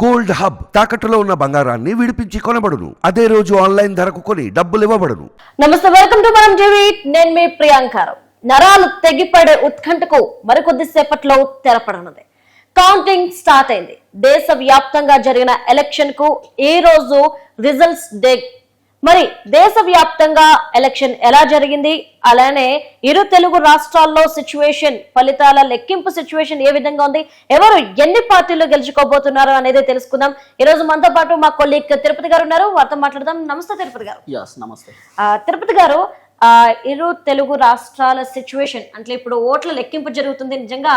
Gold hub తాకట్టులో ఉన్న బంగారాన్ని విడిపించి కొనబడును. అదే రోజు ఆన్లైన్ ధరకు కొని డబ్బులు ఇవ్వబడును. నమస్తే వెల్కమ్ టు మనం టీవీ. నేను మీ ప్రియాంకారం నరాలు తెగిపడే ఉత్కంఠకు మరికొద్ది సేపట్లో తెరపడనుంది. కౌంటింగ్ స్టార్ట్ అయింది. దేశ వ్యాప్తంగా జరిగిన ఎలక్షన్కు ఈ రోజు రిజల్ట్స్ డే మరి దేశ వ్యాప్తంగా ఎలక్షన్ ఎలా జరిగింది? అలానే ఇరు తెలుగు రాష్ట్రాల్లో సిచ్యువేషన్ ఫలితాల లెక్కింపు సిచ్యువేషన్ ఏ విధంగా ఉంది? ఎవరు ఎన్ని పార్టీలు గెలుచుకోబోతున్నారు అనేది తెలుసుకుందాం. ఈ రోజు మనతో పాటు మా కొలీగ్ తిరుపతి గారు ఉన్నారు. వారితో మాట్లాడదాం. నమస్తే తిరుపతి గారు. నమస్తే. తిరుపతి గారు ఇరు తెలుగు రాష్ట్రాల సిచ్యువేషన్ అంటే ఇప్పుడు ఓట్ల లెక్కింపు జరుగుతుంది. నిజంగా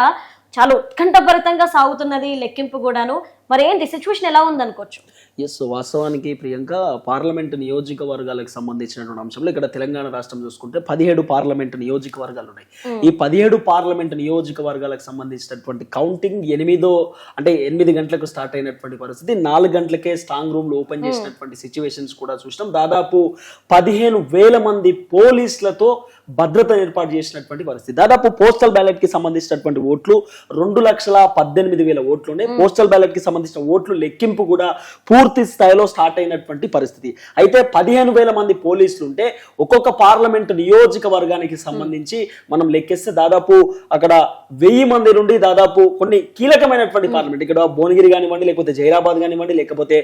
చాలా ఉత్కంఠభరితంగా సాగుతున్నది లెక్కింపు కూడాను. మరి ఏంటి? సిచ్యువేషన్ ఎలా ఉంది అనుకోవచ్చు ఎస్ వాస్తవానికి ప్రియాంక పార్లమెంట్ నియోజకవర్గాలకు సంబంధించినటువంటి అంశంలో ఇక్కడ తెలంగాణ రాష్ట్రం చూసుకుంటే పదిహేడు పార్లమెంట్ నియోజకవర్గాలు ఉన్నాయి ఈ పదిహేడు పార్లమెంట్ నియోజకవర్గాలకు సంబంధించినటువంటి కౌంటింగ్ ఎనిమిదో అంటే ఎనిమిది గంటలకు స్టార్ట్ అయినటువంటి పరిస్థితి నాలుగు గంటలకే స్ట్రాంగ్ రూమ్లు ఓపెన్ చేసినటువంటి సిచ్యువేషన్స్ కూడా చూసినాం. దాదాపు పదిహేను వేల మంది పోలీసులతో భద్రత ఏర్పాటు చేసినటువంటి పరిస్థితి. దాదాపు పోస్టల్ బ్యాలెట్కి సంబంధించినటువంటి ఓట్లు రెండు లక్షల పద్దెనిమిది వేల ఓట్లు ఉన్నాయి పోస్టల్ బ్యాలెట్కి సంబంధించిన ఓట్లు లెక్కింపు కూడా పూర్తి స్థాయిలో స్టార్ట్ అయినటువంటి పరిస్థితి. అయితే పదిహేను వేల మంది పోలీసులు ఉంటే ఒక్కొక్క పార్లమెంట్ నియోజకవర్గానికి సంబంధించి మనం లెక్కిస్తే దాదాపు అక్కడ వెయ్యి మంది నుండి దాదాపు కొన్ని కీలకమైనటువంటి పార్లమెంట్. ఇక్కడ భువనగిరి కానివ్వండి లేకపోతే జైరాబాద్ కానివ్వండి లేకపోతే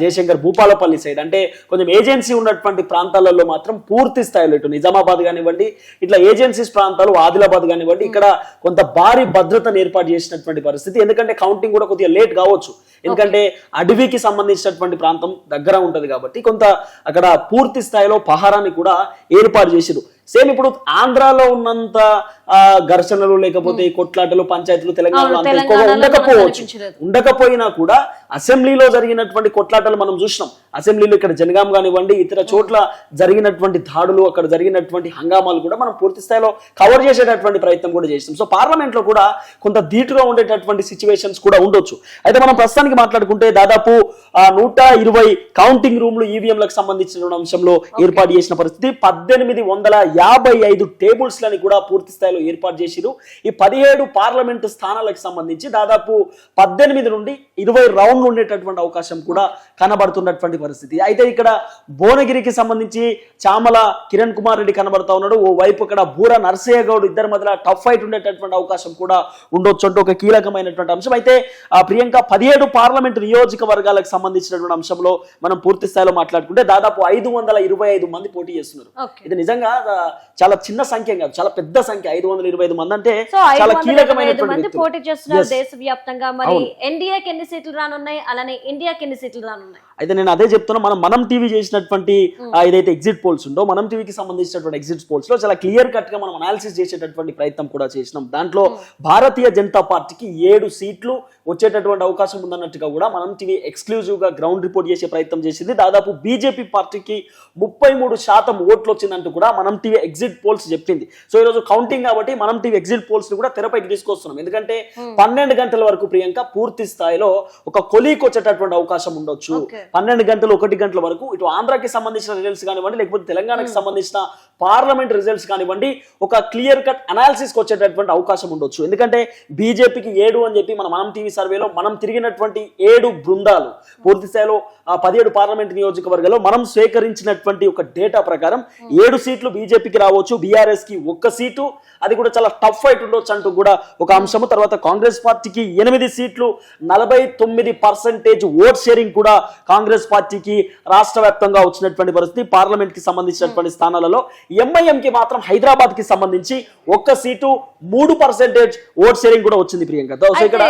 జయశంకర్ భూపాలపల్లి సైడ్. అంటే కొంచెం ఏజెన్సీ ఉన్నటువంటి ప్రాంతాలలో మాత్రం పూర్తి స్థాయిలో ఇటు నిజామాబాద్ కానివ్వండి ఇట్లా ఏజెన్సీస్ ప్రాంతాలు ఆదిలాబాద్ కానివ్వండి ఇక్కడ కొంత భారీ భద్రతను ఏర్పాటు చేసినటువంటి పరిస్థితి. ఎందుకంటే కౌంటింగ్ కూడా కొద్దిగా లేట్ కావచ్చు. ఎందుకంటే అడవికి సంబంధించినటువంటి ప్రాంతం దగ్గర ఉంటది కాబట్టి కొంత అక్కడ పూర్తి స్థాయిలో పహారాన్ని కూడా ఏర్పాటు చేసిరు సేమ్ ఇప్పుడు ఆంధ్రాలో ఉన్నంత ఘర్షణలు లేకపోతే ఈ కొట్లాటలు పంచాయతీలు తెలంగాణలో అంత ఎక్కువగా ఉండకపోవచ్చు. ఉండకపోయినా కూడా అసెంబ్లీలో జరిగినటువంటి కొట్లాటలు మనం చూసినాం. అసెంబ్లీలో ఇక్కడ జనగాం కానివ్వండి ఇతర చోట్ల జరిగినటువంటి దాడులు అక్కడ జరిగినటువంటి హంగామాలు కూడా మనం పూర్తి స్థాయిలో కవర్ చేసేటటువంటి ప్రయత్నం కూడా చేసినాం. సో పార్లమెంట్లో కూడా కొంత ధీటుగా ఉండేటటువంటి సిచ్యువేషన్స్ కూడా ఉండొచ్చు. అయితే మనం ప్రస్తుతానికి మాట్లాడుకుంటే దాదాపు నూట ఇరవై కౌంటింగ్ రూమ్లు ఈవీఎంలకు సంబంధించిన అంశంలో ఏర్పాటు చేసిన పరిస్థితి పద్దెనిమిది వందల యాభై ఐదు టేబుల్స్ లని కూడా పూర్తి స్థాయిలో ఏర్పాటు చేసిరు ఈ పదిహేడు పార్లమెంటు స్థానాలకు సంబంధించి దాదాపు పద్దెనిమిది నుండి ఇరవై రౌండ్లు ఉండేటటువంటి అవకాశం కూడా కనబడుతున్నటువంటి పరిస్థితి. అయితే ఇక్కడ భువనగిరికి సంబంధించి చామల కిరణ్ కుమార్ రెడ్డి కనబడతా ఉన్నాడు. ఓ వైపు ఇక్కడ బూర నరసయ్య గౌడ్ ఇద్దరి మధ్య టఫ్ ఫైట్ ఉండేటటువంటి అవకాశం కూడా ఉండొచ్చు అంటూ ఒక కీలకమైనటువంటి అంశం. అయితే ప్రియాంక పదిహేడు పార్లమెంటు నియోజకవర్గాలకు సంబంధించినటువంటి అంశంలో మనం పూర్తి స్థాయిలో మాట్లాడుకుంటే దాదాపు ఐదు వందల ఇరవై ఐదు మంది పోటీ చేస్తున్నారు. ఇది నిజంగా చాలా చిన్న సంఖ్య కాదు చాలా పెద్ద సంఖ్య ఐదు వందల ఇరవై ఐదు మంది అంటే చాలా వ్యక్తులు. పోటీ చేస్తున్నారు Yes. దేశ వ్యాప్తంగా మరి. ఎన్డీఏకి ఎన్ని సీట్లు రానున్నాయి అలానే ఇండియాకి ఎన్ని సీట్లు రానున్నాయి అయితే నేను అదే చెప్తున్నా మనం మనం టీవీ చేసినటువంటి ఏదైతే ఎగ్జిట్ పోల్స్ ఉందో మనం టీవీకి సంబంధించినటువంటి ఎగ్జిట్ పోల్స్లో చాలా క్లియర్ కట్గా మనం అనాలిసిస్ చేసేటటువంటి ప్రయత్నం కూడా చేసినాం. దాంట్లో భారతీయ జనతా పార్టీకి ఏడు సీట్లు వచ్చేటటువంటి అవకాశం ఉందన్నట్టుగా కూడా మనం టీవీ ఎక్స్క్లూజివ్గా గ్రౌండ్ రిపోర్ట్ చేసే ప్రయత్నం చేసింది. దాదాపు బీజేపీ పార్టీకి ముప్పై మూడు శాతం ఓట్లు వచ్చిందంటూ కూడా మనం టీవీ ఎగ్జిట్ పోల్స్ చెప్పింది. సో ఈ రోజు కౌంటింగ్ కాబట్టి మనం టీవీ ఎగ్జిట్ పోల్స్ని కూడా తెరపైకి తీసుకొస్తున్నాం. ఎందుకంటే పన్నెండు గంటల వరకు ప్రియాంక పూర్తి స్థాయిలో ఒక కొలీకి వచ్చేటటువంటి అవకాశం ఉండొచ్చు. పన్నెండు గంటలు ఒకటి గంటల వరకు ఇటు ఆంధ్రాకి సంబంధించిన రిజల్ట్స్ కానివ్వండి లేకపోతే తెలంగాణకి సంబంధించిన పార్లమెంట్ రిజల్ట్స్ కానివ్వండి ఒక క్లియర్ కట్ అనాలిసిస్ వచ్చేటటువంటి అవకాశం ఉండొచ్చు. ఎందుకంటే బీజేపీకి ఏడు అని చెప్పి మన మనం టీవీ సర్వేలో మనం తిరిగినటువంటి ఏడు బృందాలు పూర్తి స్థాయిలో పదిహేడు పార్లమెంట్ నియోజకవర్గాల్లో మనం సేకరించినటువంటి ఒక డేటా ప్రకారం ఏడు సీట్లు బీజేపీకి రావచ్చు బీఆర్ఎస్కి ఒక్క సీటు. అది కూడా చాలా టఫ్ ఫైట్ ఉండొచ్చు అంటూ కూడా ఒక అంశము. తర్వాత కాంగ్రెస్ పార్టీకి ఎనిమిది సీట్లు నలభై తొమ్మిది పర్సెంటేజ్ ఓట్ షేరింగ్ కూడా కాంగ్రెస్ పార్టీకి రాష్ట్ర వ్యాప్తంగా వచ్చినటువంటి పరిస్థితి పార్లమెంట్కి సంబంధించినటువంటి స్థానాలలో ఎంఐఎం కి మాత్రం హైదరాబాద్కి సంబంధించి ఒక్క సీటు మూడు పర్సెంటేజ్ ఓట్ షేరింగ్ కూడా వచ్చింది ప్రియాంక ఇక్కడ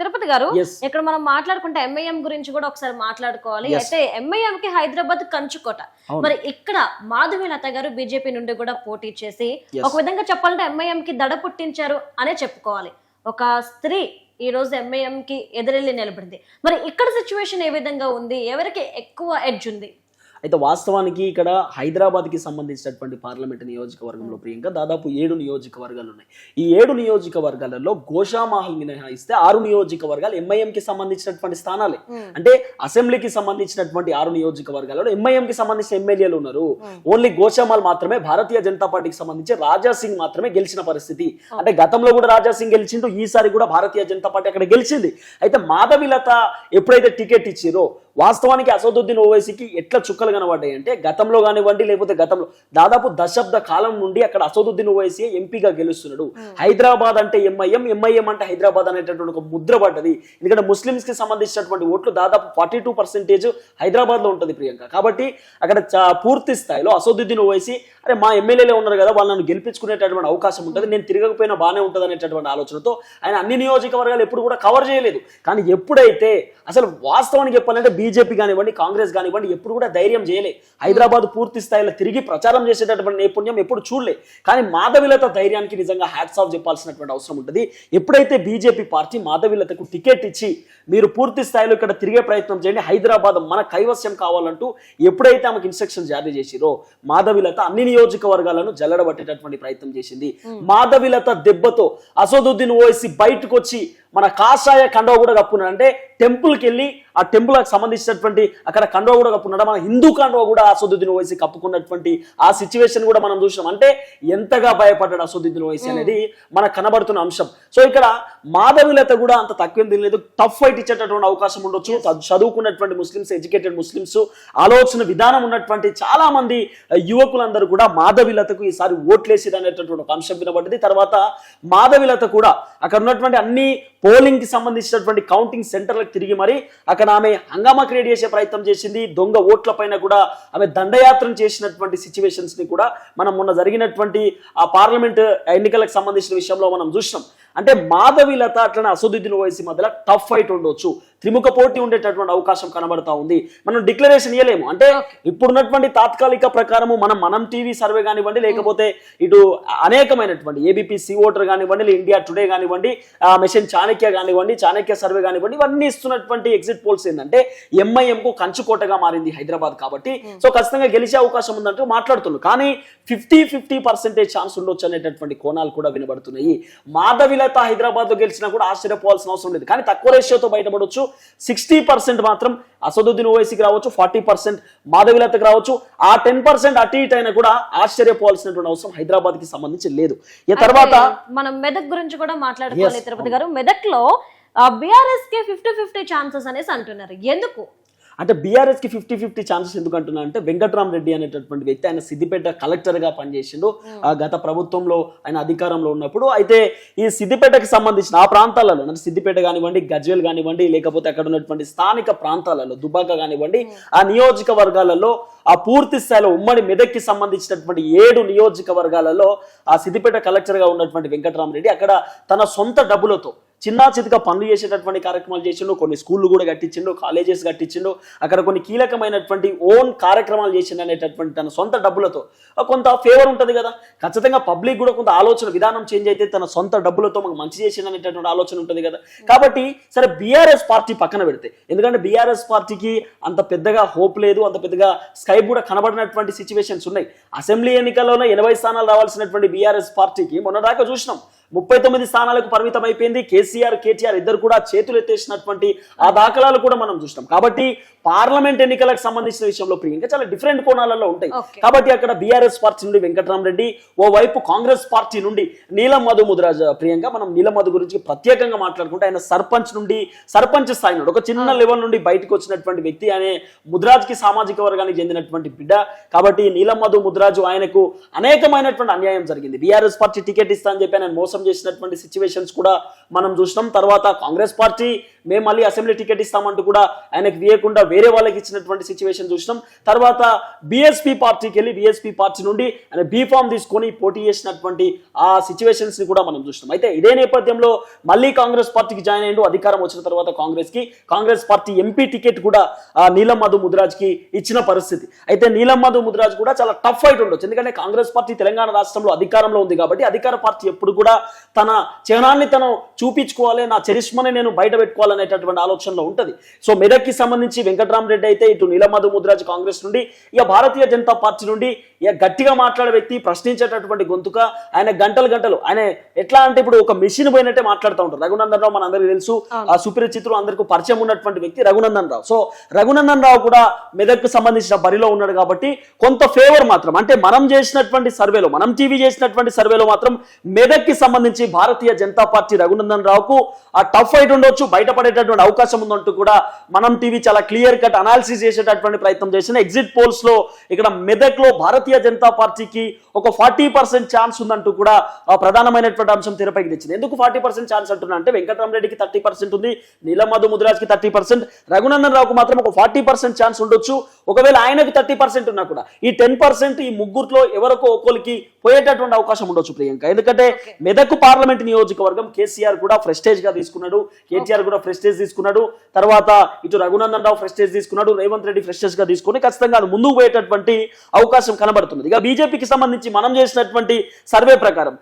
తిరుపతి గారు. ఇక్కడ మనం మాట్లాడుకుంటే ఎంఐఎం గురించి కూడా ఒకసారి మాట్లాడుకోవాలి. అయితే ఎంఐఎం కి హైదరాబాద్ కంచుకోట. మరి ఇక్కడ మాధవి లత గారు బీజేపీ నుండి కూడా పోటీ చేసి. ఒక విధంగా చెప్పాలంటే ఎంఐఎం కి దడ పుట్టించారు అనే చెప్పుకోవాలి ఒక స్త్రీ ఈ రోజు ఎంఐఎం కి ఎదురెళ్ళి నిలబడింది మరి ఇక్కడ సిచ్యువేషన్ ఏ విధంగా ఉంది ఎవరికి ఎక్కువ ఎడ్జ్ ఉంది అయితే వాస్తవానికి ఇక్కడ హైదరాబాద్కి సంబంధించినటువంటి పార్లమెంట్ నియోజకవర్గంలో ప్రియాంక దాదాపు ఏడు నియోజకవర్గాలు ఉన్నాయి. ఈ ఏడు నియోజకవర్గాలలో గోషామహల్ మినహాయిస్తే ఆరు నియోజకవర్గాలు ఎంఐఎం కి సంబంధించినటువంటి స్థానాలే. అంటే అసెంబ్లీకి సంబంధించినటువంటి ఆరు నియోజకవర్గాలలో ఎంఐఎం కి సంబంధించిన ఎమ్మెల్యేలు ఉన్నారు. ఓన్లీ గోషామాల్ మాత్రమే భారతీయ జనతా పార్టీకి సంబంధించి రాజా సింగ్ మాత్రమే గెలిచిన పరిస్థితి. అంటే గతంలో కూడా రాజా సింగ్ గెలిచిండు ఈసారి కూడా భారతీయ జనతా పార్టీ అక్కడ గెలిచింది. అయితే మాధవిలత ఎప్పుడైతే టికెట్ ఇచ్చిరో వాస్తవానికి అసదుద్దీన్ ఓవైసీకి ఎట్లా చుక్కలు కనబడ్డాయి అంటే గతంలో కానివ్వండి లేకపోతే గతంలో దాదాపు దశాబ్ద కాలం నుండి అక్కడ అసదుద్దీన్ ఓవైసీ ఎంపీగా గెలుస్తున్నాడు. హైదరాబాద్ అంటే ఎంఐఎం ఎంఐఎం అంటే హైదరాబాద్ అనేటటువంటి ఒక ముద్ర పడ్డది. ఎందుకంటే ముస్లిమ్స్కి సంబంధించినటువంటి ఓట్లు దాదాపు ఫార్టీ టూ పర్సెంటేజ్ హైదరాబాద్లో ఉంటుంది ప్రియాంక. కాబట్టి అక్కడ పూర్తి స్థాయిలో అసదుద్దీన్ ఓవైసీ అరే మా ఎమ్మెల్యేలే ఉన్నారు కదా వాళ్ళని గెలిపించుకునేటటువంటి అవకాశం ఉంటుంది నేను తిరగకపోయినా బాగానే ఉంటుంది అనేటటువంటి ఆలోచనతో ఆయన అన్ని నియోజకవర్గాలు ఎప్పుడు కూడా కవర్ చేయలేదు. కానీ ఎప్పుడైతే అసలు వాస్తవానికి చెప్పాలంటే బీజేపీ కానివ్వండి కాంగ్రెస్ కానివ్వండి ఎప్పుడు కూడా ధైర్యం చేయలే. హైదరాబాద్ పూర్తి స్థాయిలో తిరిగి ప్రచారం చేసేటటువంటి నైపుణ్యం ఎప్పుడు చూడలే. కానీ మాధవిలత ధైర్యానికి నిజంగా హ్యాట్స్ ఆఫ్ చెప్పాల్సినటువంటి అవసరం ఉంటుంది. ఎప్పుడైతే బీజేపీ పార్టీ మాధవిలతకు టికెట్ ఇచ్చి మీరు పూర్తి స్థాయిలో ఇక్కడ తిరిగే ప్రయత్నం చేయండి హైదరాబాద్ మన కైవస్యం కావాలంటూ ఎప్పుడైతే ఆమెకు ఇన్స్ట్రక్షన్ జారీ చేసిరో మాధవిలత అన్ని నియోజకవర్గాలను జల్లడబట్టేటటువంటి ప్రయత్నం చేసింది. మాధవిలత దెబ్బతో అసదుద్దీన్ ఓవైసీ బయటకు వచ్చి మన కాషాయ కండవ కూడా కప్పున్నాడు అంటే టెంపుల్కి వెళ్ళి ఆ టెంపుల్కి సంబంధించినటువంటి అక్కడ కండవ కూడా కప్పున్నాడు మన హిందూ కండవ కూడా అసదుద్దీన్ ఓవైసీ కప్పుకున్నటువంటి ఆ సిచ్యువేషన్ కూడా మనం చూసినాం. అంటే ఎంతగా భయపడ్డాడు అసదుద్దీన్ ఓవైసీ అనేది మనకు కనబడుతున్న అంశం. సో ఇక్కడ మాధవిలత కూడా అంత తక్కువ తెలియదు టఫ్ ఫైట్ ఇచ్చేటటువంటి అవకాశం ఉండొచ్చు. చదువుకున్నటువంటి ముస్లిమ్స్ ఎడ్యుకేటెడ్ ముస్లిమ్స్ ఆలోచన విధానం ఉన్నటువంటి చాలా మంది యువకులందరూ కూడా మాధవిలతకు ఈసారి ఓట్లేసిరు అనేటటువంటి ఒక అంశం వినబడ్డది. తర్వాత మాధవిలత కూడా అక్కడ ఉన్నటువంటి అన్ని పోలింగ్కి సంబంధించినటువంటి కౌంటింగ్ సెంటర్లకు తిరిగి మరి అక్కడ ఆమె హంగామా క్రియేట్ చేసే ప్రయత్నం చేసింది. దొంగ ఓట్ల పైన కూడా ఆమె దండయాత్ర చేసినటువంటి సిచ్యువేషన్స్ని కూడా మనం మొన్న జరిగినటువంటి ఆ పార్లమెంట్ ఎన్నికలకు సంబంధించిన విషయంలో మనం చూసినాం. అంటే మాధవిలత అట్లనే అసదుద్దీన్ ఓవైసీ మధ్యలో టఫ్ ఫైట్ ఉండొచ్చు. త్రిముఖ పోటీ ఉండేటటువంటి అవకాశం కనబడతా ఉంది. మనం డిక్లరేషన్ ఇవ్వలేము అంటే ఇప్పుడున్నటువంటి తాత్కాలిక ప్రకారము మనం మనం టీవీ సర్వే కానివ్వండి లేకపోతే ఇటు అనేకమైనటువంటి ఏబిపి సి ఓటర్ కానివ్వండి ఇండియా టుడే కానివ్వండి మెషిన్ చాణక్య కానివ్వండి చాణక్య సర్వే కానివ్వండి ఇవన్నీ ఇస్తున్నటువంటి ఎగ్జిట్ పోల్స్ ఏంటంటే ఎంఐఎం కు కంచుకోటగా మారింది హైదరాబాద్ కాబట్టి. సో ఖచ్చితంగా గెలిచే అవకాశం ఉందంటూ మాట్లాడుతున్నారు. కానీ ఫిఫ్టీ ఫిఫ్టీ పర్సెంటేజ్ ఛాన్స్ ఉండొచ్చు అనేటటువంటి కోణాలు కూడా వినబడుతున్నాయి. మాధవిలత హైదరాబాద్లో గెలిచినా కూడా ఆశ్చర్యపోవాల్సిన అవసరం లేదు. కానీ తక్కువ రేషియోతో బయటపడవచ్చు సిక్స్టీ పర్సెంట్ మాత్రం అసదుద్దీన్ ఓవైసీకి రావచ్చు ఫార్టీ పర్సెంట్ మాధవిలతకు రావచ్చు. ఆ టెన్ పర్సెంట్ అటు ఇటు అయినా కూడా ఆశ్చర్యపోవాల్సినటువంటి అవసరం హైదరాబాద్కి సంబంధించి లేదు. ఈ తర్వాత మనం మెదక్ గురించి కూడా మాట్లాడుకోవాలి. తిరుపతి గారు. మెదక్లో బిఆర్ఎస్కి ఫిఫ్టీ ఫిఫ్టీ ఛాన్సెస్ అనేసి అంటున్నారు. ఎందుకు? అంటే బీఆర్ఎస్కి ఫిఫ్టీ ఫిఫ్టీ ఛాన్సెస్ ఎందుకు అంటున్నా అంటే వెంకట్రామ్ రెడ్డి అనేటటువంటి వ్యక్తి ఆయన సిద్దిపేట కలెక్టర్గా పనిచేసిండు ఆ గత ప్రభుత్వంలో ఆయన అధికారంలో ఉన్నప్పుడు అయితే ఈ సిద్దిపేటకి సంబంధించిన ఆ ప్రాంతాలలో అంటే సిద్దిపేట కానివ్వండి గజ్వేల్ కానివ్వండి లేకపోతే అక్కడ ఉన్నటువంటి స్థానిక ప్రాంతాలలో దుబాక కానివ్వండి ఆ నియోజకవర్గాలలో ఆ పూర్తి స్థాయిలో ఉమ్మడి మెదక్కి సంబంధించినటువంటి ఏడు నియోజకవర్గాలలో ఆ సిద్దిపేట కలెక్టర్గా ఉన్నటువంటి వెంకట్రామరెడ్డి అక్కడ తన సొంత డబ్బులతో చిన్న చితక పనులు చేసేటటువంటి కార్యక్రమాలు చేసిండు కొన్ని స్కూళ్ళు కూడా కట్టించిండు కాలేజెస్ కట్టించిండు అక్కడ కొన్ని కీలకమైనటువంటి ఓన్ కార్యక్రమాలు చేసిండు అనేటటువంటి తన సొంత డబ్బులతో. కొంత ఫేవర్ ఉంటుంది కదా. ఖచ్చితంగా పబ్లిక్ కూడా కొంత ఆలోచన విధానం చేంజ్ అయితే తన సొంత డబ్బులతో మనకు మంచి చేసిండు అనేటటువంటి ఆలోచన ఉంటుంది కదా. కాబట్టి సరే బీఆర్ఎస్ పార్టీ పక్కన పెడితే ఎందుకంటే బీఆర్ఎస్ పార్టీకి అంత పెద్దగా హోప్ లేదు అంత పెద్దగా స్కైప్ కూడా కనబడినటువంటి సిచ్యువేషన్స్ ఉన్నాయి. అసెంబ్లీ ఎన్నికల్లోనే ఎనభై స్థానాలు రావాల్సినటువంటి బీఆర్ఎస్ పార్టీకి మొన్నదాకా చూసినాం. ముప్పై తొమ్మిది స్థానాలకు పరిమితం అయిపోయింది కేసీఆర్ కేటీఆర్ ఇద్దరు కూడా చేతులు ఎత్తేసినటువంటి ఆ దాఖలాలు కూడా మనం చూసినాం. కాబట్టి పార్లమెంట్ ఎన్నికలకు సంబంధించిన విషయంలో ప్రియాంక చాలా డిఫరెంట్ కోణాలలో ఉంటాయి. కాబట్టి అక్కడ బీఆర్ఎస్ పార్టీ నుండి వెంకటరామరెడ్డి ఓ వైపు కాంగ్రెస్ పార్టీ నుండి నీలం మధు ముద్రాజ్ ప్రియాంక మనం నీలం మధు గురించి ప్రత్యేకంగా మాట్లాడుకుంటే ఆయన సర్పంచ్ నుండి సర్పంచ్ స్థాయి నుండి ఒక చిన్న లెవెల్ నుండి బయటకు వచ్చినటువంటి వ్యక్తి అనే ముద్రాజ్కి సామాజిక వర్గానికి చెందినటువంటి బిడ్డ. కాబట్టి నీలం మధు ముద్రాజు ఆయనకు అనేకమైనటువంటి అన్యాయం జరిగింది. బీఆర్ఎస్ పార్టీ టికెట్ ఇస్తా అని చెప్పి ఆయన మోసం చేసినటువంటి సిచ్యువేషన్స్ కూడా మనం చూసినాం. తర్వాత కాంగ్రెస్ పార్టీ మేము మళ్ళీ అసెంబ్లీ టికెట్ ఇస్తామంటూ కూడా ఆయనకు వేయకుండా వేరే వాళ్ళకి ఇచ్చినటువంటి సిచ్యువేషన్ చూసినాం. తర్వాత బీఎస్పీ పార్టీకి వెళ్ళి బీఎస్పీ పార్టీ నుండి ఆయన బీఫామ్ తీసుకొని పోటీ చేసినటువంటి ఆ సిచ్యువేషన్స్ని కూడా మనం చూసినాం. అయితే ఇదే నేపథ్యంలో మళ్ళీ కాంగ్రెస్ పార్టీకి జాయిన్ అయ్యిండు. అధికారం వచ్చిన తర్వాత కాంగ్రెస్కి కాంగ్రెస్ పార్టీ ఎంపీ టికెట్ కూడా ఆ, నీలం మధు ముద్రాజ్కి ఇచ్చిన పరిస్థితి. అయితే నీలం మధు ముద్రాజ్ కూడా చాలా టఫ్ ఫైట్ ఉండొచ్చు. ఎందుకంటే కాంగ్రెస్ పార్టీ తెలంగాణ రాష్ట్రంలో అధికారంలో ఉంది కాబట్టి అధికార పార్టీ ఎప్పుడు కూడా తన చిహ్నాన్ని తను చూపించుకోవాలి నా చరిష్మని నేను బయట పెట్టుకోవాలనేటటువంటి ఆలోచనలో ఉంటుంది. సో మెదక్కి సంబంధించి వెంకట్రామరెడ్డి అయితే ఇటు నీలమధు ముద్రాజ్ కాంగ్రెస్ నుండి ఇక భారతీయ జనతా పార్టీ నుండి ఇక గట్టిగా మాట్లాడే వ్యక్తి ప్రశ్నించేటటువంటి గొంతుక ఆయన గంటలు గంటలు ఆయన ఎట్లా అంటే ఇప్పుడు ఒక మెషిన్ పోయినట్టే మాట్లాడుతూ ఉంటారు. రఘునందన్ రావు మన అందరికీ తెలుసు. ఆ సుపరిచితులు అందరికీ పరిచయం ఉన్నటువంటి వ్యక్తి రఘునందన్ రావు సో రఘునందన్ రావు కూడా మెదక్కు సంబంధించిన బరిలో ఉన్నాడు కాబట్టి కొంత ఫేవర్ మాత్రం అంటే మనం చేసినటువంటి సర్వేలో మనం టీవీ చేసినటువంటి సర్వేలో మాత్రం మెదక్కి సంబంధించి భారతీయ జనతా పార్టీ రఘునందన్ రావుకు ఆ టఫ్ ఫైట్ ఉండొచ్చు బయటపడేటటువంటి అవకాశం ఉందంటూ కూడా మనం టీవీ చాలా క్లియర్ కట్ అనాలిసిస్ చేసేటటువంటి ప్రయత్నం చేసిన ఎగ్జిట్ పోల్స్లో ఇక్కడ మెదక్లో భారతీయ జనతా పార్టీకి ఒక ఫార్టీ పర్సెంట్ ఛాన్స్ ఉందంటూ కూడా ఆ ప్రధానమైనటువంటి అంశం తెరపైకి తెచ్చింది. ఎందుకు ఫార్టీ పర్సెంట్ ఛాన్స్ అంటున్నా అంటే వెంకటరామరెడ్డికి థర్టీ పర్సెంట్ ఉంది నీలమధు ముదిరాజ్కి థర్టీ పర్సెంట్ రఘునందన్ రావుకు మాత్రం ఒక ఫార్టీ పర్సెంట్ ఛాన్స్ ఉండొచ్చు. ఒకవేళ ఆయనకు థర్టీ పర్సెంట్ ఉన్నా కూడా ఈ టెన్ పర్సెంట్ ఈ ముగ్గురులో ఎవరికో ఒకరికి పోయేటటువంటి అవకాశం ఉండొచ్చు ప్రియాంక. ఎందుకంటే మెదక్ పార్లమెంట్ నియోజకవర్గం కేసీఆర్ కూడా ఫ్రెస్టేజ్గా తీసుకున్నాడు కేటీఆర్ కూడా ఫ్రెస్టేజ్ తీసుకున్నాడు తర్వాత ఇటు రఘునందన్ రావు ఫ్రెస్టేజ్ తీసుకున్నాడు రేవంత్ రెడ్డి ఫ్రెస్టేజ్గా తీసుకుని ఖచ్చితంగా అది ముందుకు పోయేటటువంటి అవకాశం కనబడుతుంది ఇక బీజేపీకి సంబంధించి మనం చేసినటువంటి సర్వే ప్రకారం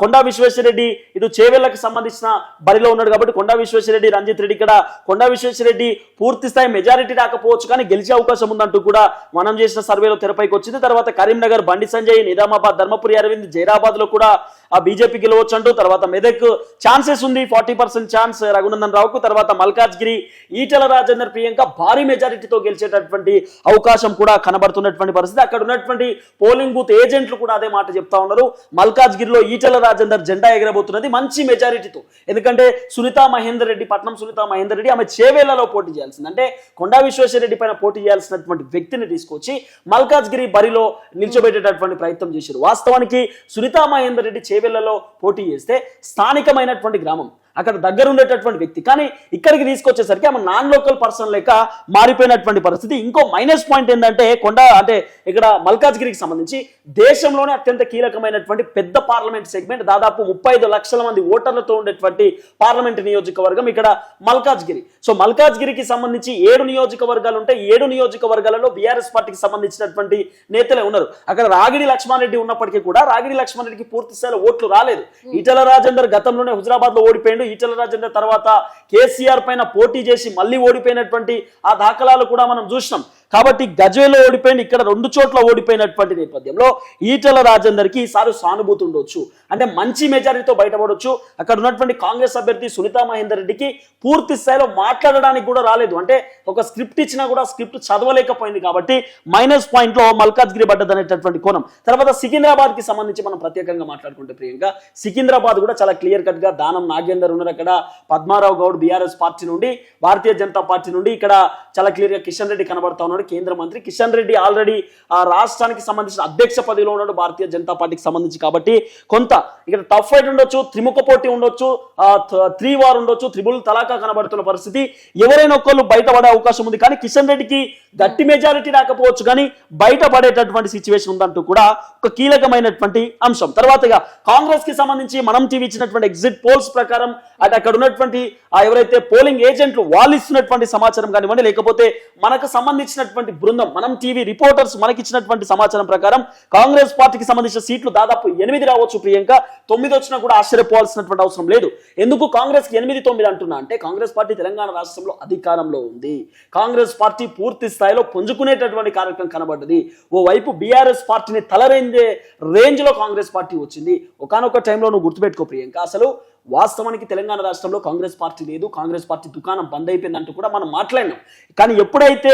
కొండా విశ్వేశ్వరరెడ్డి ఇటు చేవెళ్ళకు సంబంధించిన బరిలో ఉన్నాడు కాబట్టి కొండా విశ్వేశ్వరరెడ్డి రంజిత్ రెడ్డి ఇక్కడ. కొండా విశ్వేశ్వరరెడ్డి పూర్తి స్థాయి మెజారిటీ రాకపోవచ్చు కానీ గెలిచే అవకాశం ఉందంటూ కూడా మనం చేసిన సర్వేలో తెరపైకి వచ్చింది. తర్వాత కరీంనగర్ బండి సంజయ్ నిజామాబాద్ ధర్మపురి అరవింద్ జైరాబాద్లో కూడా ఆ బీజేపీ గెలవచ్చు అంటూ తర్వాత మెదక్ ఛాన్సెస్ ఉంది ఫార్టీ పర్సెంట్ ఛాన్స్ రఘునందన్ రావుకు తర్వాత మల్కాజ్గిరి ఈటల రాజేందర్ ప్రియాంక భారీ మెజారిటీతో గెలిచేటటువంటి అవకాశం కూడా కనబడుతున్నటువంటి పరిస్థితి. అక్కడ ఉన్నటువంటి పోలింగ్ బూత్ ఏజెంట్లు కూడా అదే మాట చెప్తా ఉన్నారు. మల్కాజ్గిరిలో ఈటల రాజేందర్ జెండా ఎగరబోతున్నది మంచి మెజారిటీతో. ఎందుకంటే సునీతా మహేందర్ రెడ్డి పట్నం సునీతా మహేందర్ రెడ్డి ఆమె చేవేళ్ళలో పోటీ చేయాల్సింది. అంటే కొండా విశ్వేశ్వరరెడ్డి పైన పోటీ చేయాల్సినటువంటి వ్యక్తిని తీసుకొచ్చి మల్కాజ్గిరి బరిలో నిల్చోబెట్టేటటువంటి ప్రయత్నం చేశారు. వాస్తవానికి సునీతా మహేందర్ రెడ్డి చేవెళ్ళలో పోటీ చేస్తే స్థానికమైనటువంటి గ్రామం అక్కడ దగ్గర ఉండేటటువంటి వ్యక్తి. కానీ ఇక్కడికి తీసుకొచ్చేసరికి ఆమె నాన్ లోకల్ పర్సన్ లెక్క మారిపోయినటువంటి పరిస్థితి. ఇంకో మైనస్ పాయింట్ ఏంటంటే కొండ అంటే ఇక్కడ మల్కాజ్గిరికి సంబంధించి దేశంలోనే అత్యంత కీలకమైనటువంటి పెద్ద పార్లమెంట్ సెగ్మెంట్. దాదాపు ముప్పై ఐదు లక్షల మంది ఓటర్లతో ఉండేటువంటి పార్లమెంట్ నియోజకవర్గం ఇక్కడ మల్కాజ్గిరి. సో మల్కాజ్గిరికి సంబంధించి ఏడు నియోజకవర్గాలు ఉంటాయి ఏడు నియోజకవర్గాలలో బీఆర్ఎస్ పార్టీకి సంబంధించినటువంటి నేతలే ఉన్నారు. అక్కడ రాగిడి లక్ష్మారెడ్డి ఉన్నప్పటికీ కూడా రాగిడి లక్ష్మారెడ్డికి పూర్తి స్థాయిలో ఓట్లు రాలేదు. ఈటల రాజేందర్ గతంలోనే హుజరాబాద్లో ఓడిపోయిండు ఈటల రాజేందర్ తర్వాత కేసీఆర్ పైన పోటీ చేసి మళ్ళీ ఓడిపోయినటువంటి ఆ దాఖలాలు కూడా మనం చూసినాం. కాబట్టి గజ్వేలో ఓడిపోయిన ఇక్కడ రెండు చోట్ల ఓడిపోయినటువంటి నేపథ్యంలో ఈటల రాజేందర్కి ఈసారి సానుభూతి ఉండొచ్చు. అంటే మంచి మెజారిటీతో బయటపడొచ్చు. అక్కడ ఉన్నటువంటి కాంగ్రెస్ అభ్యర్థి సునీతా మహేందర్ రెడ్డికి పూర్తి స్థాయిలో మాట్లాడడానికి కూడా రాలేదు. అంటే ఒక స్క్రిప్ట్ ఇచ్చినా కూడా స్క్రిప్ట్ చదవలేకపోయింది కాబట్టి మైనస్ పాయింట్లో మల్కాజ్గిరి పడ్డదనేటటువంటి కోణం. తర్వాత సికింద్రాబాద్కి సంబంధించి మనం ప్రత్యేకంగా మాట్లాడుకుంటే ప్రియంగా సికింద్రాబాద్ కూడా చాలా క్లియర్ కట్గా దానం నాగేందర్ ఉన్నారు అక్కడ. పద్మారావు గౌడ్ బీఆర్ఎస్ పార్టీ నుండి భారతీయ జనతా పార్టీ నుండి ఇక్కడ చాలా క్లియర్గా కిషన్ రెడ్డి కనబడతా ఉన్నాడు. కేంద్ర మంత్రి కిషన్ రెడ్డి ఆల్రెడీ ఆ రాష్ట్రానికి సంబంధించిన అధ్యక్ష పదవిలో ఉన్నాడు భారతీయ జనతా పార్టీకి సంబంధించి. కాబట్టి కొంత ఇక్కడ టఫ్ ఫైట్ ఉండొచ్చు త్రిముఖ పోటీ ఉండొచ్చు త్రీ వార్ ఉండొచ్చు త్రిబుల్ తలాకా కనబడుతున్న పరిస్థితి. ఎవరైనా ఒక్కళ్ళు బయటపడే అవకాశం ఉంది. కానీ కిషన్ రెడ్డికి గట్టి మెజారిటీ రాకపోవచ్చు. కానీ బయటపడేటటువంటి సిచ్యువేషన్ ఉందంటూ కూడా ఒక కీలకమైనటువంటి అంశం. తర్వాతగా కాంగ్రెస్కి సంబంధించి మనం టీవీ ఇచ్చినటువంటి ఎగ్జిట్ పోల్స్ ప్రకారం అటు అక్కడ ఉన్నటువంటి ఎవరైతే పోలింగ్ ఏజెంట్లు వాళ్ళు ఇస్తున్నటువంటి సమాచారం కానివ్వండి లేకపోతే మనకు సంబంధించిన ఇచ్చినటువంటి బృందం మనం టీవీ రిపోర్టర్స్ మనకిచ్చినటువంటి సమాచారం ప్రకారం కాంగ్రెస్ పార్టీకి సంబంధించిన సీట్లు దాదాపు ఎనిమిది రావచ్చు ప్రియాంక. తొమ్మిది వచ్చినా కూడా ఆశ్చర్యపోవాల్సినటువంటి అవసరం లేదు. ఎందుకు కాంగ్రెస్కి ఎనిమిది తొమ్మిది అంటున్నా అంటే కాంగ్రెస్ పార్టీ తెలంగాణ రాష్ట్రంలో అధికారంలో ఉంది. కాంగ్రెస్ పార్టీ పూర్తి స్థాయిలో పుంజుకునేటటువంటి కార్యక్రమం కనబడ్డది. ఓ వైపు బీఆర్ఎస్ పార్టీని తలరేందే రేంజ్లో కాంగ్రెస్ పార్టీ వచ్చింది. ఒకనొక టైంలో నువ్వు గుర్తుపెట్టుకో ప్రియాంక. అసలు వాస్తవానికి తెలంగాణ రాష్ట్రంలో కాంగ్రెస్ పార్టీ లేదు కాంగ్రెస్ పార్టీ దుకాణం బంద్ అయిపోయిందంటూ కూడా మనం మాట్లాడినాం. కానీ ఎప్పుడైతే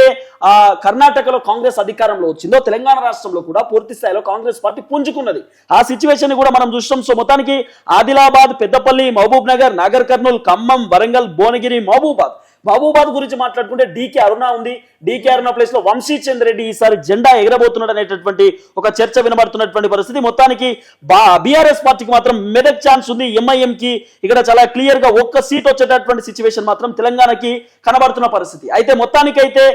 ఆ కర్ణాటకలో కాంగ్రెస్ అధికారంలో వచ్చిందో తెలంగాణ రాష్ట్రంలో కూడా పూర్తి స్థాయిలో కాంగ్రెస్ పార్టీ పుంజుకున్నది. ఆ సిచ్యువేషన్ కూడా మనం చూస్తాం సో మొత్తానికి ఆదిలాబాద్ పెద్దపల్లి మహబూబ్ నగర్ నాగర్ కర్నూలు ఖమ్మం వరంగల్ భువనగిరి మహబూబాద్ మహబూబాద్ గురించి మాట్లాడుకుంటే డీకే అరుణ ఉంది. డీకే అరుణ ప్లేస్లో వంశీ చంద్ర రెడ్డి ఈసారి జెండా ఎగరబోతున్నాడు అనేటటువంటి ఒక చర్చ వినబడుతున్నటువంటి పరిస్థితి. మొత్తానికి బీఆర్ఎస్ పార్టీకి మాత్రం మెదక్ ఛాన్స్ ఉంది. ఎంఐఎం కి ఇక్కడ చాలా క్లియర్గా ఒక్క సీట్ వచ్చేటటువంటి సిచ్యువేషన్ మాత్రం తెలంగాణకి కనబడుతున్న పరిస్థితి. అయితే మొత్తానికైతే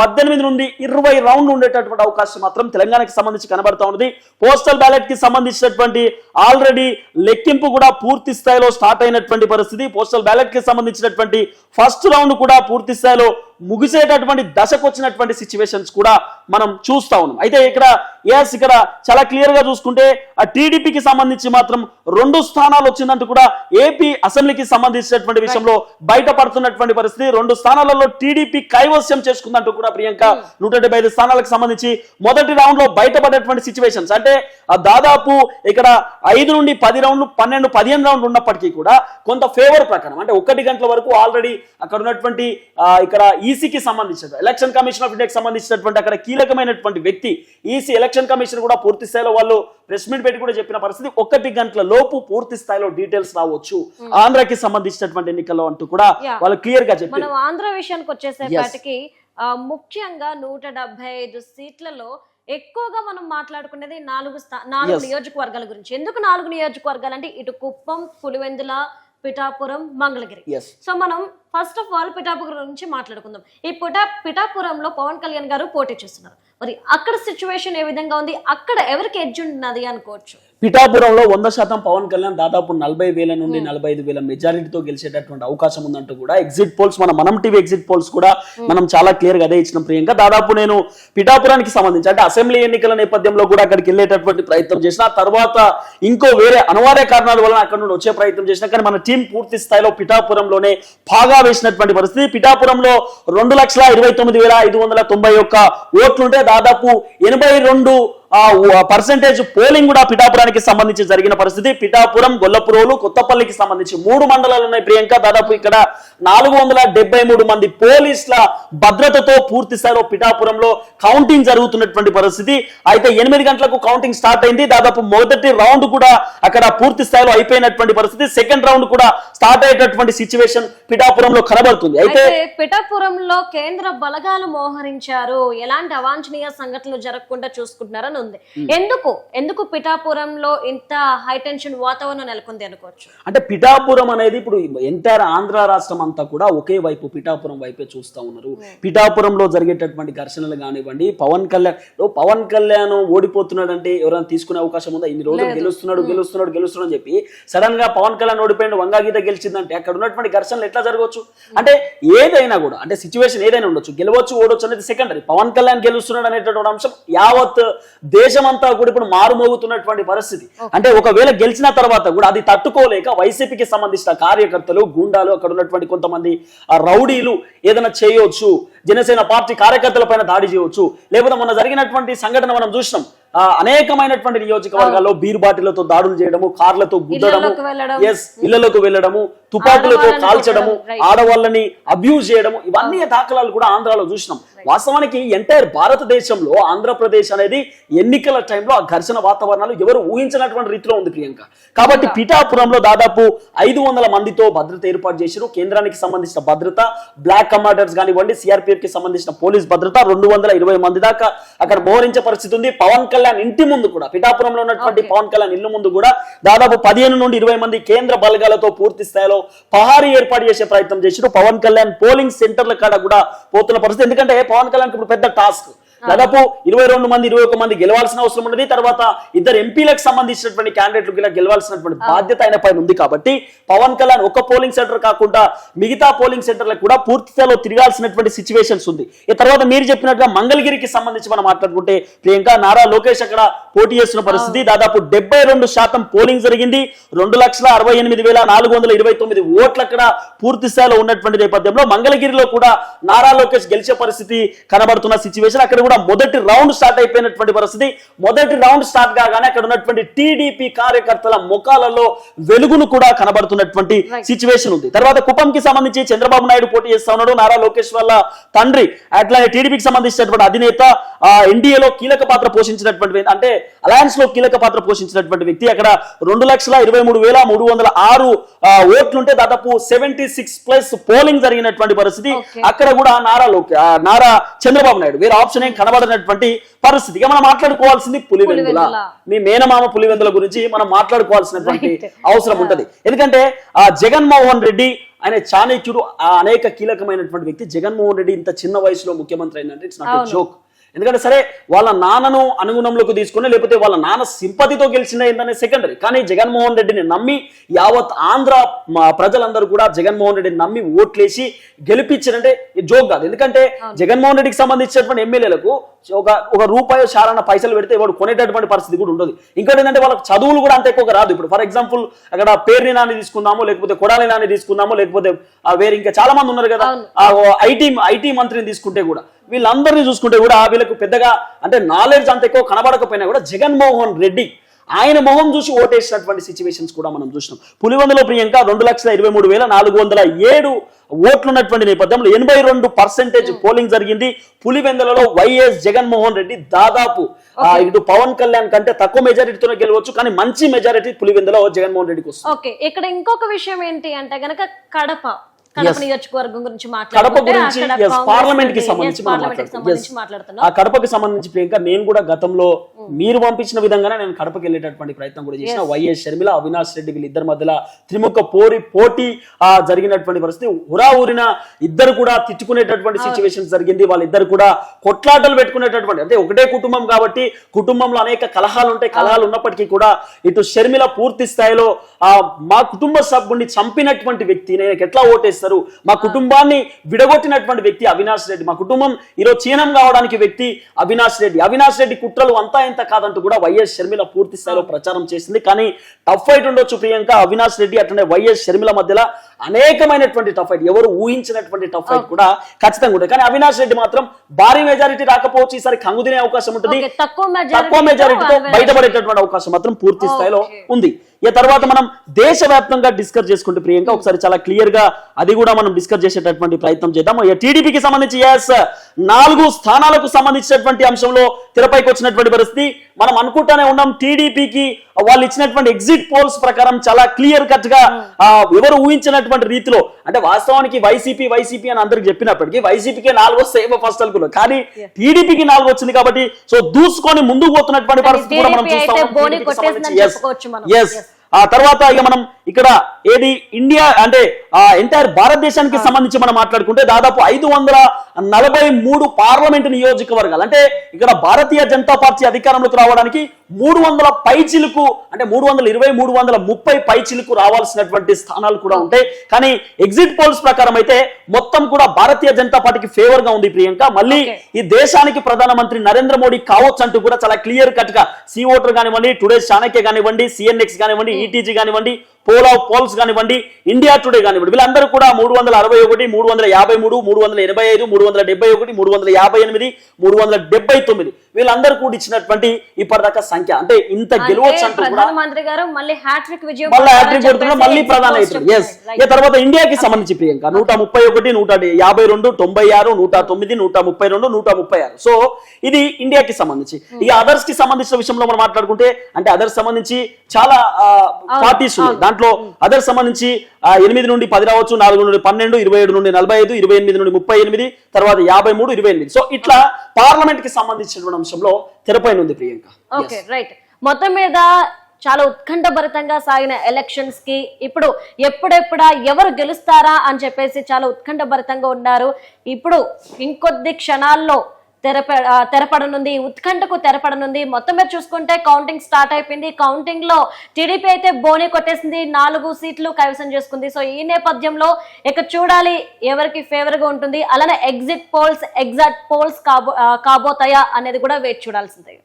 పద్దెనిమిది నుండి ఇరవై రౌండ్ ఉండేటటువంటి అవకాశం మాత్రం తెలంగాణకి సంబంధించి కనబడతా ఉన్నది. పోస్టల్ బ్యాలెట్కి సంబంధించినటువంటి ఆల్రెడీ లెక్కింపు కూడా పూర్తి స్థాయిలో స్టార్ట్ అయినటువంటి పరిస్థితి. పోస్టల్ బ్యాలెట్కి సంబంధించినటువంటి ఫస్ట్ రౌండ్ కూడా పూర్తి స్థాయిలో ముగిసేటటువంటి దశకు వచ్చినటువంటి సిచ్యువేషన్స్ కూడా మనం చూస్తా ఉన్నాం. అయితే ఇక్కడ ఎస్ ఇక్కడ చాలా క్లియర్గా చూసుకుంటే ఆ టీడీపీకి సంబంధించి మాత్రం రెండు స్థానాలు వచ్చిందంటూ కూడా ఏపీ అసెంబ్లీకి సంబంధించినటువంటి విషయంలో బయటపడుతున్నటువంటి పరిస్థితి. రెండు స్థానాలలో టీడీపీ కైవస్యం చేసుకుందంటూ కూడా ప్రియాంక నూట డెబ్బై ఐదు స్థానాలకు సంబంధించి మొదటి రౌండ్లో బయటపడేటువంటి సిచ్యువేషన్స్ అంటే ఆ దాదాపు ఇక్కడ ఐదు నుండి పది రౌండ్లు పన్నెండు పదిహేను రౌండ్లు ఉన్నప్పటికీ కూడా కొంత ఫేవర్ ప్రకారం అంటే ఒకటి గంటల వరకు ఆల్రెడీ అక్కడ ఉన్నటువంటి ఇక్కడ ఈసీకి సంబంధించిన ఎలక్షన్ కమిషన్ ఆఫ్ ఇండియాకి సంబంధించినటువంటి అక్కడ కీలకమైనటువంటి వ్యక్తి ఈసీ ఎలక్షన్ కమిషన్ కూడా పూర్తి స్థాయిలో వాళ్ళు ప్రెస్ మీట్ పెట్టి కూడా చెప్పిన పరిస్థితి ఒకటి గంటల లోపు పూర్తి స్థాయిలో డీటెయిల్స్ రావచ్చు. ఆంధ్రాకి సంబంధించినటువంటి ఎన్నికల్లో అంటూ కూడా. వాళ్ళు క్లియర్గా చెప్పారు. మనం ఆంధ్ర విషయానికి వచ్చేసేపాటికి ముఖ్యంగా నూట డెబ్బై ఐదు సీట్లలో ఎక్కువగా మనం మాట్లాడుకునేది నాలుగు నాలుగు. నియోజకవర్గాల గురించి. ఎందుకు నాలుగు నియోజకవర్గాలు అంటే ఇటు కుప్పం పులివెందుల పిఠాపురం మంగళగిరి. సో మనం ఫస్ట్ ఆఫ్ ఆల్ పిఠాపురం గురించి మాట్లాడుకుందాం. ఈ పిఠా పిఠాపురంలో పవన్ కళ్యాణ్ గారు పోటీ చేస్తున్నారు. మరి అక్కడ సిచ్యువేషన్ ఏ విధంగా ఉంది? అక్కడ ఎవరికి ఎడ్జ్ ఉన్నది అనుకోవచ్చు? పిఠాపురంలో వంద శాతం పవన్ కళ్యాణ్ దాదాపు నలభై వేల నుండి నలభై ఐదు వేల మెజారిటీతో గెలిచేటటువంటి అవకాశం ఉందంటూ కూడా ఎగ్జిట్ పోల్స్ మన మనం టీవీ ఎగ్జిట్ పోల్స్ కూడా మనం చాలా క్లియర్గా అదే ఇచ్చిన ప్రియాంక. దాదాపు నేను పిఠాపురానికి సంబంధించి అంటే అసెంబ్లీ ఎన్నికల నేపథ్యంలో కూడా అక్కడికి వెళ్ళేటటువంటి ప్రయత్నం చేసిన తర్వాత ఇంకో వేరే అనివార్య కారణాల వలన అక్కడ నుండి వచ్చే ప్రయత్నం చేసిన కానీ మన టీం పూర్తి స్థాయిలో పిఠాపురంలోనే పాగా వేసినటువంటి పరిస్థితి. పిఠాపురంలో రెండు లక్షల ఇరవై తొమ్మిది వేల ఐదు వందల తొంభై ఒక్క ఓట్లుంటే దాదాపు ఎనభై రెండు పర్సంటేజ్ పోలింగ్ కూడా పిఠాపురానికి సంబంధించి జరిగిన పరిస్థితి. పిఠాపురం గొల్లపురోలు కొత్తపల్లికి సంబంధించి మూడు మండలాలు ఉన్నాయి ప్రియాంక. దాదాపు ఇక్కడ నాలుగు వందల మూడు మంది పోలీసుల భద్రతతో పూర్తి స్థాయిలో పిఠాపురంలో కౌంటింగ్ జరుగుతున్నటువంటి పరిస్థితి. అయితే ఎనిమిది గంటలకు కౌంటింగ్ స్టార్ట్ అయింది. దాదాపు మొదటి రౌండ్ కూడా అక్కడ పూర్తి స్థాయిలో అయిపోయినటువంటి పరిస్థితి. సెకండ్ రౌండ్ కూడా స్టార్ట్ అయ్యేటటువంటి సిచ్యువేషన్ పిఠాపురంలో కనబడుతుంది. అయితే పిఠాపురంలో కేంద్ర బలగాలు మోహరించారు. ఎలాంటి అవాంఛనీయ సంఘటనలు జరగకుండా చూసుకుంటున్నారని ఉంది ఎందుకు? ఎందుకు పిఠాపురంలో ఇంత హై టెన్షన్ వాతావరణం నెలకొంది అనుకోవచ్చు? అంటే పిఠాపురం అనేది ఇప్పుడు ఎంటైర్ ఆంధ్ర రాష్ట్రం అంతా కూడా ఒకే వైపు పిఠాపురం వైపే చూస్తా ఉన్నారు. పిఠాపురంలో జరిగేటటువంటి ఘర్షణలు కానివ్వండి పవన్ కళ్యాణ్ పవన్ కళ్యాణ్ ఓడిపోతున్నాడు అంటే ఎవరైనా తీసుకునే అవకాశం ఉందా? ఇన్ని రోజులు గెలుస్తున్నాడు గెలుస్తున్నాడు గెలుస్తున్నాడు అని చెప్పి సడన్గా పవన్ కళ్యాణ్ ఓడిపోయింది వంగాగీత గెలిచిందంటే అక్కడ ఉన్నటువంటి ఘర్షణలు ఎట్లా జరగవచ్చు? అంటే ఏదైనా కూడా అంటే సిచ్యువేషన్ ఏదైనా ఉండొచ్చు. గెలవచ్చు ఓడొచ్చు అనేది సెకండరీ పవన్ కళ్యాణ్ గెలుస్తున్నాడు అనేటటువంటి అంశం యావత్ దేశమంతా కూడా ఇప్పుడు మారుమోగుతున్నటువంటి పరిస్థితి. అంటే ఒకవేళ గెలిచిన తర్వాత కూడా అది తట్టుకోలేక వైసీపీకి సంబంధించిన కార్యకర్తలు గూండాలు అక్కడ ఉన్నటువంటి కొంతమంది రౌడీలు ఏదైనా చేయొచ్చు జనసేన పార్టీ కార్యకర్తల పైన దాడి చేయవచ్చు లేకపోతే మొన్న జరిగినటువంటి సంఘటన మనం చూసినాం. ఆ, అనేకమైనటువంటి నియోజకవర్గాల్లో బీర్ బాటిలతో దాడులు చేయడము కార్లతో గుద్దడము. ఎస్ ఇళ్ళలోకి వెళ్ళడము. తుపాకులతో కాల్చడము. ఆడవాళ్ళని అబ్యూజ్ చేయడము ఇవన్నీ దాఖలాలు కూడా ఆంధ్రాలో చూసినాం. వాస్తవానికి ఎంటైర్ భారతదేశంలో ఆంధ్రప్రదేశ్ అనేది ఎన్నికల టైంలో ఆ ఘర్షణ వాతావరణాలు ఎవరు ఊహించినటువంటి రీతిలో ఉంది ప్రియాంక. కాబట్టి పిఠాపురంలో దాదాపు ఐదు వందల మందితో భద్రత ఏర్పాటు చేశారు. కేంద్రానికి సంబంధించిన భద్రత బ్లాక్ కమాండర్స్ కానివ్వండి సిఆర్పిఎఫ్కి సంబంధించిన పోలీస్ భద్రత రెండు వందల ఇరవై మంది దాకా అక్కడ మోహరించే పరిస్థితి ఉంది. పవన్ కళ్యాణ్ ఇంటి ముందు కూడా పిఠాపురంలో ఉన్నటువంటి. పవన్ కళ్యాణ్ ఇల్లు ముందు కూడా దాదాపు పదిహేను నుండి ఇరవై మంది కేంద్ర బలగాలతో పూర్తి స్థాయిలో పహారీ ఏర్పాటు చేసే ప్రయత్నం చేశారు పవన్ కళ్యాణ్ పోలింగ్ సెంటర్ల కాడ కూడా పోతున్న పరిస్థితి. ఎందుకంటే పవన్ కళ్యాణ్ ఇప్పుడు పెద్ద టాస్క్. దాదాపు ఇరవై రెండు మంది ఇరవై ఒక మంది గెలవాల్సిన అవసరం ఉన్నది. తర్వాత ఇద్దరు ఎంపీలకు సంబంధించినటువంటి క్యాండిడేట్లు కూడా గెలవాల్సినటువంటి బాధ్యత ఆయన పైన ఉంది కాబట్టి పవన్ కళ్యాణ్ ఒక పోలింగ్ సెంటర్ కాకుండా మిగతా పోలింగ్ సెంటర్లకు కూడా పూర్తి స్థాయిలో తిరగాల్సినటువంటి సిచ్యువేషన్స్ ఉంది. ఈ తర్వాత మీరు చెప్పినట్టుగా మంగళగిరికి సంబంధించి మనం మాట్లాడుకుంటే ప్రియాంక నారా లోకేష్ అక్కడ పోటీ చేస్తున్న పరిస్థితి. దాదాపు డెబ్బై రెండు శాతం పోలింగ్ జరిగింది. రెండు లక్షల అరవై ఎనిమిది వేల నాలుగు వందల ఇరవై తొమ్మిది ఓట్లు అక్కడ పూర్తి స్థాయిలో ఉన్నటువంటి నేపథ్యంలో మంగళగిరిలో కూడా నారా లోకేష్ గెలిచే పరిస్థితి కనబడుతున్న సిచ్యువేషన్ అక్కడ కూడా మొదటి రౌండ్ స్టార్ట్ అయిపోయినటువంటి పరిస్థితి. మొదటి రౌండ్ స్టార్ట్ కాగానే అక్కడ ఉన్నటువంటి టీడీపీ కార్యకర్తల ముఖాలలో వెలుగును కూడా కనబడుతున్నటువంటి సిచ్యువేషన్ ఉంది. తర్వాత కుప్పంకి సంబంధించి చంద్రబాబు నాయుడు పోటీ చేస్తా ఉన్నాడు. నారా లోకేష్ వాళ్ళ తండ్రి అట్లానే టీడీపీకి సంబంధించినటువంటి అధినేత ఆ, ఎన్డీఏలో కీలక పాత్ర పోషించినటువంటి అంటే అలయన్స్లో కీలక పాత్ర పోషించినటువంటి వ్యక్తి. అక్కడ రెండు లక్షల ఇరవై మూడు వేల మూడు వందల ఆరు ఓట్లుంటే దాదాపు సెవెంటీ సిక్స్ ప్లస్ పోలింగ్ జరిగినటువంటి పరిస్థితి. అక్కడ కూడా నారా నారా చంద్రబాబు నాయుడు. వేరే ఆప్షన్ ఏం కనబడినటువంటి పరిస్థితి. ఇక మనం మాట్లాడుకోవాల్సింది పులివెందుల. మీ మేనమామ పులివెందుల గురించి మనం మాట్లాడుకోవాల్సినటువంటి. అవసరం ఉంటది. ఎందుకంటే ఆ జగన్మోహన్ రెడ్డి ఆయన చాణక్యుడు ఆ అనేక కీలకమైనటువంటి వ్యక్తి. జగన్మోహన్ రెడ్డి ఇంత చిన్న వయసులో ముఖ్యమంత్రి అయిందంటే ఇట్స్ నాట్. జోక్ ఎందుకంటే సరే వాళ్ళ నాన్నను అనుగుణంలోకి తీసుకుని లేకపోతే వాళ్ళ నాన్న సింపతితో గెలిచిన ఏంటనే సెకండరీ కానీ జగన్మోహన్ రెడ్డిని నమ్మి యావత్ ఆంధ్ర ప్రజలందరూ కూడా జగన్మోహన్ రెడ్డిని నమ్మి ఓట్లేసి గెలిపించారంటే జోక్ కాదు. ఎందుకంటే జగన్మోహన్ రెడ్డికి సంబంధించినటువంటి ఎమ్మెల్యేలకు ఒక ఒక రూపాయి చారణ పైసలు పెడితే వాడు కొనేటటువంటి పరిస్థితి కూడా ఉండదు. ఇంకోటి ఏంటంటే వాళ్ళకి చదువులు కూడా అంత ఎక్కువగా రాదు. ఇప్పుడు ఫర్ ఎగ్జాంపుల్ అక్కడ పేరుని నాని తీసుకుందాము లేకపోతే కొడాలి నాని తీసుకుందాము లేకపోతే వేరే ఇంకా చాలా మంది ఉన్నారు కదా. ఐటీ ఐటీ మంత్రిని తీసుకుంటే కూడా. వీళ్ళందరినీ చూసుకుంటే కూడా వీళ్ళకు పెద్దగా అంటే నాలెడ్జ్ అంత ఎక్కువ కనబడకపోయినా కూడా జగన్మోహన్ రెడ్డి ఆయన మొహం చూసి ఓటేసినటువంటి సిచ్యువేషన్స్ కూడా మనం చూసినాం. పులివెందులో ప్రియాంక రెండు లక్షల ఇరవై మూడు వేల నాలుగు వందల ఏడు ఓట్లు ఉన్నటువంటి నేపథ్యంలో ఎనభై రెండు పర్సెంటేజ్ పోలింగ్ జరిగింది. పులివెందులలో వైఎస్ జగన్మోహన్ రెడ్డి దాదాపు ఇటు పవన్ కళ్యాణ్ కంటే తక్కువ మెజారిటీతోనే గెలవచ్చు కానీ మంచి మెజారిటీ పులివెందులో జగన్మోహన్ రెడ్డికి వస్తుంది. ఓకే ఇక్కడ ఇంకొక విషయం ఏంటి అంటే గనక కడప కడప. నియోజకవర్గం గురించి కడప గురించి పార్లమెంట్కి. సంబంధించి ఆ కడపకి సంబంధించి ప్రియాంక నేను కూడా గతంలో మీరు పంపించిన విధంగానే నేను కడపకి వెళ్ళేటటువంటి ప్రయత్నం కూడా చేసిన. వైఎస్ షర్మిల అవినాష్ రెడ్డి వీళ్ళిద్దరి మధ్యలో త్రిముఖ పోరి పోటీ ఆ జరిగినటువంటి పరిస్థితి. ఉరా ఊరిన ఇద్దరు కూడా తిట్టుకునేటటువంటి సిచ్యువేషన్స్ జరిగింది. వాళ్ళిద్దరు కూడా కొట్లాటలు పెట్టుకునేటటువంటి అంటే ఒకటే కుటుంబం కాబట్టి కుటుంబంలో అనేక కలహాలు ఉంటాయి. కలహాలు ఉన్నప్పటికీ కూడా ఇటు షర్మిల పూర్తి స్థాయిలో ఆ మా కుటుంబ సభ్యుడిని చంపినటువంటి వ్యక్తి నేను ఎట్లా ఓటేస్తారు? మా కుటుంబాన్ని విడగొట్టినటువంటి వ్యక్తి అవినాష్ రెడ్డి. మా కుటుంబం ఈరోజు చీనం కావడానికి వ్యక్తి అవినాష్ రెడ్డి. అవినాష్ రెడ్డి కుట్రలు అంతా ఇంత కాదంటూ కూడా వైఎస్ షర్మిల పూర్తి స్థాయిలో ప్రచారం చేసింది. కానీ టఫ్ ఫైట్ ఉండొచ్చు ప్రియాంక. అవినాష్ రెడ్డి అట్లనే వైఎస్ షర్మిల మధ్యలో అనేకమైనటువంటి టఫ్ ఫైట్. ఎవరు ఊహించినటువంటి టఫ్ ఫైట్ కూడా ఖచ్చితంగా ఉంటుంది. కానీ అవినాష్ రెడ్డి మాత్రం భారీ మెజారిటీ రాకపోవచ్చు. ఈసారి కంగు తినే అవకాశం ఉంటుంది. తక్కువ మెజారిటీతో బయటపడేటటువంటి అవకాశం మాత్రం పూర్తి స్థాయిలో. ఉంది. ఇక తర్వాత మనం దేశవ్యాప్తంగా డిస్కస్ చేసుకుంటే ప్రియాంక ఒకసారి చాలా క్లియర్గా అది కూడా మనం డిస్కస్ చేసేటటువంటి ప్రయత్నం చేద్దాం ఇక టీడీపీకి సంబంధించి ఎస్ నాలుగు స్థానాలకు సంబంధించినటువంటి అంశంలో తెరపైకి వచ్చినటువంటి పరిస్థితి. మనం అనుకుంటానే ఉన్నాం టీడీపీకి వాళ్ళు ఇచ్చినటువంటి ఎగ్జిట్ పోల్స్ ప్రకారం చాలా క్లియర్ కట్గా ఎవరు ఊహించినటువంటి రీతిలో అంటే వాస్తవానికి వైసీపీ వైసీపీ అని అందరికి చెప్పినప్పటికీ వైసీపీకి నాలుగు వస్తే ఫస్ట్ అనుకున్నాం. కానీ టీడీపీకి నాలుగు వచ్చింది కాబట్టి సో దూసుకొని ముందుకు పోతున్నటువంటి పరిస్థితి కూడా మనం చూస్తా ఆ తర్వాత ఇక మనం ఇక్కడ ఏది ఇండియా అంటే ఆ ఎంటైర్ భారతదేశానికి సంబంధించి మనం మాట్లాడుకుంటే దాదాపు ఐదు వందల నలభై మూడు పార్లమెంట్ నియోజకవర్గాలు. అంటే ఇక్కడ భారతీయ జనతా పార్టీ అధికారంలోకి రావడానికి మూడు వందల పైచిలకు అంటే మూడు వందల ఇరవై మూడు వందల ముప్పై పైచిలకు రావాల్సినటువంటి స్థానాలు కూడా ఉంటాయి కానీ ఎగ్జిట్ పోల్స్ ప్రకారం అయితే మొత్తం కూడా భారతీయ జనతా పార్టీకి ఫేవర్గా ఉంది ప్రియాంక మళ్ళీ. ఈ దేశానికి ప్రధానమంత్రి నరేంద్ర మోడీ కావచ్చు అంటూ కూడా చాలా క్లియర్ కట్గా సి ఓటర్ కానివ్వండి టుడే చాణక్య కానివ్వండి సిఎన్ఎక్స్ కానివ్వండి ఈటీజీ కానివ్వండి పోల్ ఆఫ్ పోల్స్ కానివ్వండి ఇండియా టుడే కానివ్వండి వీళ్ళందరూ కూడా మూడు వందల అరవై ఒకటి మూడు వందల యాభై మూడు మూడు వందల ఎనభై ఐదు మూడు వందల డెబ్బై ఒకటి మూడు వందల యాభై ఎనిమిది మూడు వందల డెబ్బై తొమ్మిది వీళ్ళందరూ కూడా ఇచ్చినటువంటి ఇప్పటిదాకా సంఖ్య. అంటే ఇంత గెలవచ్చు ప్రధానమంత్రి గారు మళ్ళీ హ్యాట్రిక్ విజయం మళ్ళీ కొడతారని హ్యాట్రిక్ కొడుతున్నా చెప్పేసి మళ్ళీ exit ప్రధాన అవుతుంది ఎస్. ఇక తర్వాత ఇండియాకి సంబంధించి ప్రియాంక నూట ముప్పై ఒకటి నూట యాభై రెండు తొంభై ఆరు నూట తొమ్మిది నూట ముప్పై రెండు నూట ముప్పై ఆరు. సో ఇది ఇండియాకి సంబంధించి. ఇక అదర్స్కి సంబంధించిన విషయంలో మనం మాట్లాడుకుంటే అంటే అదర్స్ సంబంధించి చాలా పార్టీస్ ఉన్నాయి. దాంట్లో అదర్ సంబంధించి ఎనిమిది నుండి పది రావచ్చు నాలుగు నుండి పన్నెండు ఇరవై ఏడు నుండి నలభై ఐదు ఇరవై ఎనిమిది నుండి ముప్పై ఎనిమిది తర్వాత యాభై మూడు ఇరవై ఎనిమిది. సో ఇట్లా పార్లమెంట్కి సంబంధించినటువంటి అంశంలో తెరపైన ఉంది ప్రియాంక. Okay right. మొత్తం మీద చాలా ఉత్కంఠభరితంగా సాగిన ఎలక్షన్స్కి ఇప్పుడు ఎప్పుడెప్పుడా ఎవరు గెలుస్తారా అని చెప్పేసి చాలా ఉత్కంఠభరితంగా ఉన్నారు. ఇప్పుడు ఇంకొద్ది క్షణాల్లో తెరప తెరపడనుంది ఉత్కంఠకు తెరపడనుంది. మొత్తం మీద చూసుకుంటే కౌంటింగ్ స్టార్ట్ అయిపోయింది. కౌంటింగ్లో టీడీపీ అయితే బోని కొట్టేసింది. నాలుగు సీట్లు కైవసం చేసుకుంది. సో ఈ నేపథ్యంలో ఇక చూడాలి ఎవరికి ఫేవర్గా ఉంటుంది. అలానే ఎగ్జిట్ పోల్స్ ఎగ్జాక్ట్ పోల్స్ కాబో కాబోతాయా అనేది కూడా వేచి చూడాల్సిందే.